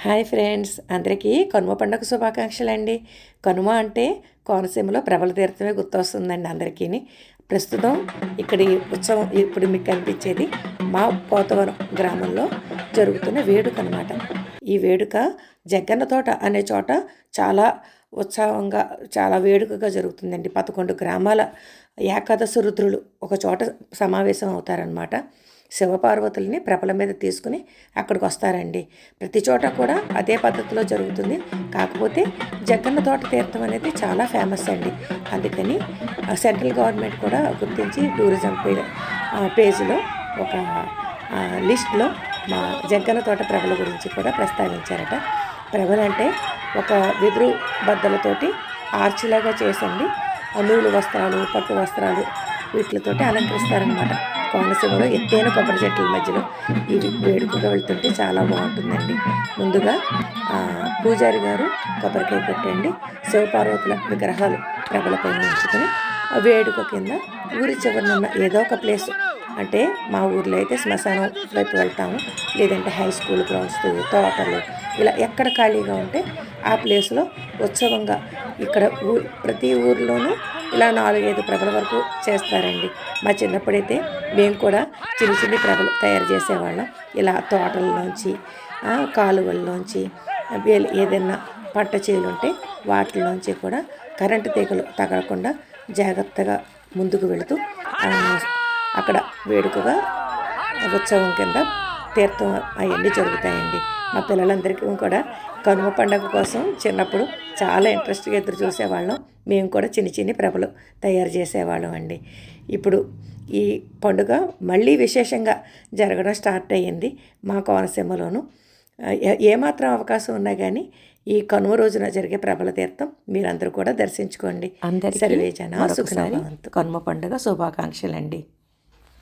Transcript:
Hi friends అందరికీ కనుమ పండుగ శుభాకాంక్షలు అండి కనుమ అంటే కోనసీమలో ప్రబల తీర్థమే గుర్తొస్తుందండి అందరికీ ప్రస్తుతం ఇక్కడి ఉత్సవం ఇప్పుడు మీకు కనిపించేది మా పోతవరం గ్రామంలో జరుగుతున్న వేడుక అనమాట ఈ వేడుక జగ్గన్న తోట అనే చోట చాలా ఉత్సవంగా చాలా వేడుకగా జరుగుతుందండి. పదకొండు గ్రామాల ఏకాదశ రుద్రులు ఒక చోట సమావేశం అవుతారనమాట శివపార్వతుల్ని ప్రభల మీద తీసుకుని అక్కడికి వస్తారండి. ప్రతి చోట కూడా అదే పద్ధతిలో జరుగుతుంది. కాకపోతే జగన్న తోట తీర్థం అనేది చాలా ఫేమస్ అండి. అందుకని సెంట్రల్ గవర్నమెంట్ కూడా గుర్తించి టూరిజం పేజీలో ఒక లిస్ట్లో మా జగ్గన్న తోట ప్రభల గురించి కూడా ప్రస్తావించారట. ప్రభలు అంటే ఒక వెదురు బద్దలతోటి ఆర్చిలాగా చేసండి. నూలు వస్త్రాలు పట్టు వస్త్రాలు వీటితోటి అలంకరిస్తారనమాట కోనసీమలో ఎత్తైన కొబ్బరి చెట్ల మధ్యలో. ఇది వేడుకగా వెళ్తుంటే చాలా బాగుంటుందండి. ముందుగా పూజారి గారు కొబ్బరికాయ పెట్టండి శివపార్వతుల విగ్రహాలు ప్రభలపై ఉంచుకొని ఆ వేడుక కింద ఊరి చివరన ఉన్న ఏదో ఒక ప్లేస్. అంటే మా ఊర్లో అయితే శ్మశానం వైపు వెళ్తాము. లేదంటే హై స్కూల్ గ్రౌండ్స్ తోటలు ఇలా ఎక్కడ ఖాళీగా ఉంటే ఆ ప్లేస్లో ఉత్సవంగా ఇక్కడ ఊ ప్రతి ఊర్లోనూ ఇలా నాలుగైదు ప్రభల వరకు చేస్తారండి. మా చిన్నప్పుడైతే మేము కూడా చిన్న చిన్న ప్రభలు తయారు చేసేవాళ్ళం. ఇలా తోటల్లోంచి కాలువల్లోంచి ఏదైనా పంట చేలుంటే వాటిలోంచి కూడా కరెంటు తీగలు తగలకుండా జాగ్రత్తగా ముందుకు వెళుతూ అక్కడ వేడుకగా ఉత్సవం కింద తీర్థం అవన్నీ జరుగుతాయండి. మా పిల్లలందరికీ కూడా కనుమ పండగ కోసం చిన్నప్పుడు చాలా ఇంట్రెస్ట్గా ఎదురు చూసేవాళ్ళం. మేము కూడా చిన్న చిన్ని ప్రభలు తయారు చేసేవాళ్ళం అండి. ఇప్పుడు ఈ పండుగ మళ్ళీ విశేషంగా జరగడం స్టార్ట్ అయ్యింది మా కోనసీమలోను. ఏ- ఏమాత్రం అవకాశం ఉన్నా కానీ ఈ కనుమ రోజున జరిగే ప్రబల తీర్థం మీరందరూ కూడా దర్శించుకోండి. అందరికీ. కనుమ పండుగ శుభాకాంక్షలండి.